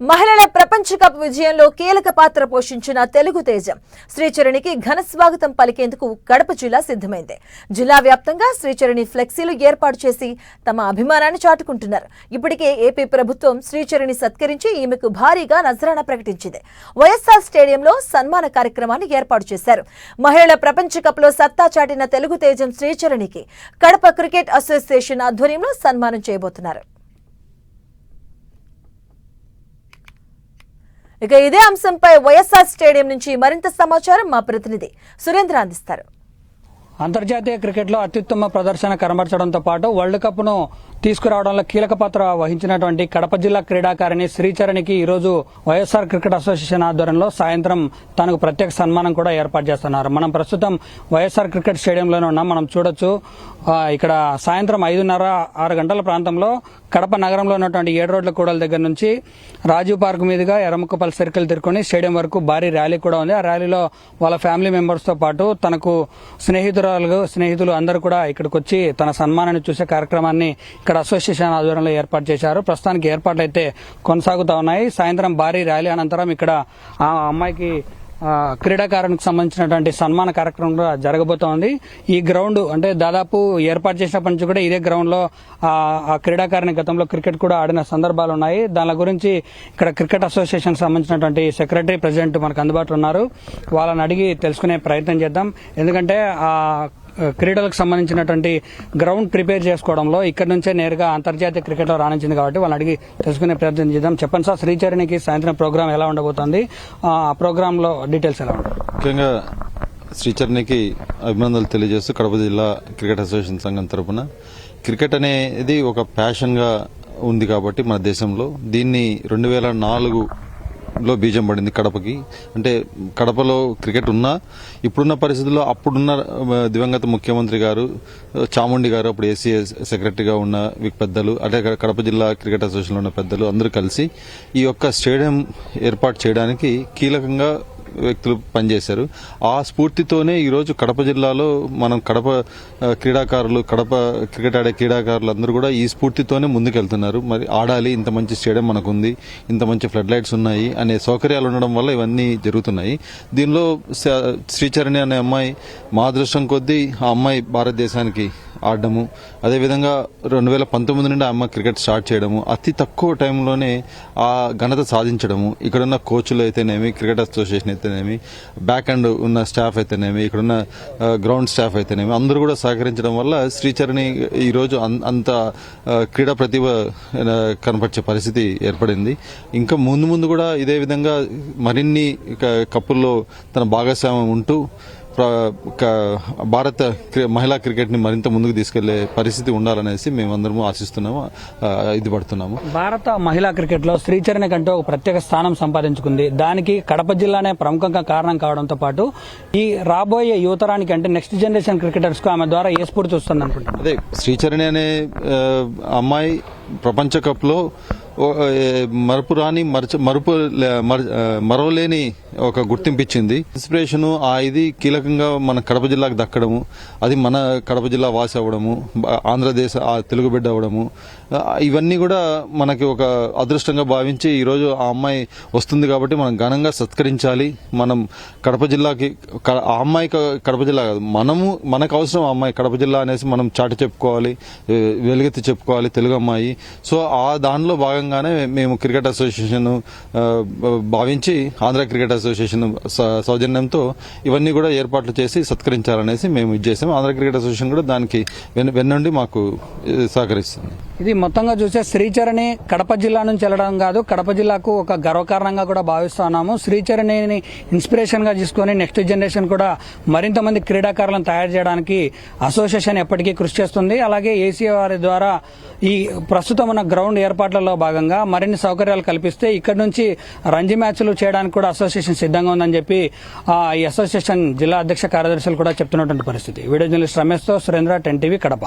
మహిళల ప్రపంచ కప్ విజయంలో కీలక పాత్ర పోషించిన తెలుగు తేజం శ్రీచరణికి ఘన స్వాగతం పలికేందుకు కడప జిల్లా సిద్ధమైంది. జిల్లా వ్యాప్తంగా శ్రీచరణి ఫ్లెక్సీలు ఏర్పాటు చేసి తమ అభిమానాన్ని చాటుకుంటున్నారు. ఇప్పటికే ఏపీ ప్రభుత్వం శ్రీచరణి సత్కరించి ఈమెకు భారీగా నజరాన ప్రకటించింది. వైఎస్ఆర్ స్టేడియంలో సన్మాన కార్యక్రమాన్ని ఏర్పాటు చేశారు. మహిళల ప్రపంచ లో సత్తా చాటిన తెలుగు తేజం శ్రీచరణికి కడప క్రికెట్ అసోసియేషన్ ఆధ్వర్యంలో సన్మానం చేయబోతున్నారు. ఇక ఇదే అంశంపై వైఎస్ఆర్ స్టేడియం నుంచి మరింత సమాచారం మా ప్రతినిధి సురేంద్ర అందిస్తారు. అంతర్జాతీయ క్రికెట్లో అత్యుత్తమ ప్రదర్శన కనబరచడంతో పాటు వరల్డ్ కప్ను తీసుకురావడంలో కీలక పాత్ర వహించినటువంటి కడప జిల్లా క్రీడాకారిణి శ్రీచరణికి ఈరోజు వైఎస్ఆర్ క్రికెట్ అసోసియేషన్ ఆధ్వర్యంలో సాయంత్రం తనకు ప్రత్యేక సన్మానం కూడా ఏర్పాటు చేస్తున్నారు. మనం ప్రస్తుతం వైఎస్ఆర్ క్రికెట్ స్టేడియంలోనే ఉన్నాం. మనం చూడొచ్చు ఇక్కడ సాయంత్రం ఐదున్నర ఆరు గంటల ప్రాంతంలో కడప నగరంలో ఉన్నటువంటి ఏడు రోడ్ల కూడల దగ్గర నుంచి రాజీవ్ పార్క్ మీదుగా ఎరముక్కపల్లి సర్కిల్ తిరుకొని స్టేడియం వరకు భారీ ర్యాలీ కూడా ఉంది. ఆ ర్యాలీలో వాళ్ళ ఫ్యామిలీ మెంబర్స్తో పాటు తనకు స్నేహితురాలు స్నేహితులు అందరూ కూడా ఇక్కడికి వచ్చి తన సన్మానాన్ని చూసే కార్యక్రమాన్ని ఇక్కడ అసోసియేషన్ ఆధ్వర్యంలో ఏర్పాటు చేశారు. ప్రస్తుతానికి ఏర్పాట్లు అయితే కొనసాగుతా ఉన్నాయి. సాయంత్రం భారీ ర్యాలీ అనంతరం ఇక్కడ ఆ అమ్మాయికి క్రీడాకారునికి సంబంధించినటువంటి సన్మాన కార్యక్రమం కూడా జరగబోతోంది. ఈ గ్రౌండ్ అంటే దాదాపు ఏర్పాటు చేసినప్పటి నుంచి కూడా ఇదే గ్రౌండ్లో ఆ ఆ గతంలో క్రికెట్ కూడా ఆడిన సందర్భాలు ఉన్నాయి. దాని గురించి ఇక్కడ క్రికెట్ అసోసియేషన్ సంబంధించినటువంటి సెక్రటరీ ప్రెసిడెంట్ మనకు అందుబాటులో ఉన్నారు. వాళ్ళని అడిగి తెలుసుకునే ప్రయత్నం చేద్దాం. ఎందుకంటే ఆ క్రీడలకు సంబంధించినటువంటి గ్రౌండ్ ప్రిపేర్ చేసుకోవడంలో ఇక్కడ నుంచే నేరుగా అంతర్జాతీయ క్రికెట్లో రాణించింది కాబట్టి వాళ్ళని అడిగి తెలుసుకునే ప్రయత్నం చేద్దాం. చెప్పండి సార్ శ్రీచరణికి సాయంత్రం ప్రోగ్రామ్ ఎలా ఉండబోతోంది? ఆ ప్రోగ్రామ్లో డీటెయిల్స్ ఎలా ముఖ్యంగా శ్రీచరణికి అభినందనలు తెలియజేస్తూ కడప జిల్లా క్రికెట్ అసోసియేషన్ సంఘం తరపున క్రికెట్ అనేది ఒక ప్యాషన్గా ఉంది కాబట్టి మన దేశంలో. దీన్ని రెండు వేల నాలుగు లో బీజం పడింది కడపకి. అంటే కడపలో క్రికెట్ ఉన్నా ఇప్పుడున్న పరిస్థితుల్లో అప్పుడున్న దివంగత ముఖ్యమంత్రి గారు చాముండి గారు అప్పుడు ఏసీ సెక్రటరీగా ఉన్న పెద్దలు అంటే కడప జిల్లా క్రికెట్ అసోసియేషన్లో ఉన్న పెద్దలు అందరూ కలిసి ఈ యొక్క స్టేడియం ఏర్పాటు చేయడానికి కీలకంగా వ్యక్తులు పనిచేశారు. ఆ స్ఫూర్తితోనే ఈరోజు కడప జిల్లాలో మనం కడప క్రీడాకారులు కడప క్రికెట్ ఆడే క్రీడాకారులు అందరూ కూడా ఈ స్ఫూర్తితోనే ముందుకెళ్తున్నారు. మరి ఆడాలి ఇంత మంచి స్టేడియం మనకు ఉంది ఇంత మంచి ఫ్లడ్ లైట్స్ ఉన్నాయి అనే సౌకర్యాలు ఉండడం వల్ల ఇవన్నీ జరుగుతున్నాయి. దీనిలో శ్రీచరణి అనే అమ్మాయి మా అదృష్టం కొద్దీ ఆ అమ్మాయి భారతదేశానికి ఆడడము. అదేవిధంగా రెండు వేల పంతొమ్మిది నుండి ఆ క్రికెట్ స్టార్ట్ చేయడము. అతి తక్కువ టైంలోనే ఆ ఘనత సాధించడము. ఇక్కడున్న కోచ్లు అయితేనేమి క్రికెట్ అసోసియేషన్ అయితేనేమి బ్యాక్ అండ్ ఉన్న స్టాఫ్ అయితేనేమి ఇక్కడున్న గ్రౌండ్ స్టాఫ్ అయితేనేమి అందరూ కూడా సహకరించడం వల్ల శ్రీచరణి ఈరోజు అంత క్రీడా ప్రతిభ కనపరిచే పరిస్థితి ఏర్పడింది. ఇంకా ముందు ముందు కూడా ఇదే విధంగా మరిన్ని క- కప్పుల్లో తన భాగస్వామ్యం ఉంటూ భారత మహిళా క్రికెట్ని మరింత ముందుకు తీసుకెళ్ళే పరిస్థితి ఉండాలనేసి మేమందరము ఆశిస్తున్నాము ఇది పడుతున్నాము. భారత మహిళా క్రికెట్లో శ్రీచరణి కంటూ ఒక ప్రత్యేక స్థానం సంపాదించుకుంది. దానికి కడప జిల్లానే ప్రముఖంగా కారణం కావడంతో పాటు ఈ రాబోయే యువతరానికి అంటే నెక్స్ట్ జనరేషన్ క్రికెటర్స్కు ఆమె ద్వారా ఏ స్ఫూర్తి వస్తుంది అనుకుంటున్నాను అదే శ్రీచరణి అనే అమ్మాయి ప్రపంచ కప్ మరపురాని మరచ మరుపు లే- మరవలేని ఒక గుర్తింపు ఇచ్చింది ఇన్స్పిరేషన్ ఆ ఇది కీలకంగా మన కడప జిల్లాకు దక్కడము అది మన కడప జిల్లా వాసి అవ్వడము ఆంధ్రదేశ ఆ తెలుగు బిడ్డ అవ్వడము. ఇవన్నీ కూడా మనకి ఒక అదృష్టంగా భావించి ఈరోజు ఆ అమ్మాయి వస్తుంది కాబట్టి మనం ఘనంగా సత్కరించాలి. మనం కడప జిల్లాకి ఆ అమ్మాయి కడప జిల్లా కాదు మనము మనకు అవసరం ఆ అమ్మాయి కడప జిల్లా అనేసి మనం చాటి చెప్పుకోవాలి వెలుగెత్తి చెప్పుకోవాలి తెలుగు అమ్మాయి. సో ఆ దానిలో భాగంగా భాగంగానే మేము క్రికెట్ అసోసియేషన్ భావించి ఆంధ్ర క్రికెట్ అసోసియేషన్ సౌజన్యంతో ఇవన్నీ కూడా ఏర్పాట్లు చేసి సత్కరించాలనేసి మేము ఇది చేసాము. ఆంధ్ర క్రికెట్ అసోసియేషన్ కూడా దానికి వెన్- వెన్నుండి మాకు సహకరిస్తుంది. ఇది మొత్తంగా చూస్తే శ్రీచరణి కడప జిల్లా నుంచి వెళ్ళడం కాదు కడప జిల్లాకు ఒక గర్వకారణంగా కూడా భావిస్తున్నాము శ్రీచరణిని ఇన్స్పిరేషన్గా తీసుకొని నెక్స్ట్ జనరేషన్ కూడా మరింత మంది క్రీడాకారులను తయారు చేయడానికి అసోసియేషన్ ఎప్పటికీ కృషి చేస్తుంది. అలాగే ఏసీ వారి ద్వారా ఈ ప్రస్తుతం ఉన్న గ్రౌండ్ ఏర్పాట్లలో భాగంగా మరిన్ని సౌకర్యాలు కల్పిస్తే ఇక్కడ నుంచి రంజీ మ్యాచ్లు చేయడానికి కూడా అసోసియేషన్ సిద్ధంగా ఉందని చెప్పి ఆ, ఈ అసోసియేషన్ జిల్లా అధ్యక్ష కార్యదర్శులు కూడా చెప్తున్నటువంటి పరిస్థితి. వీడియో జర్నలిస్ట్ రమేష్తో సురేంద్ర టెన్ టీవీ కడప.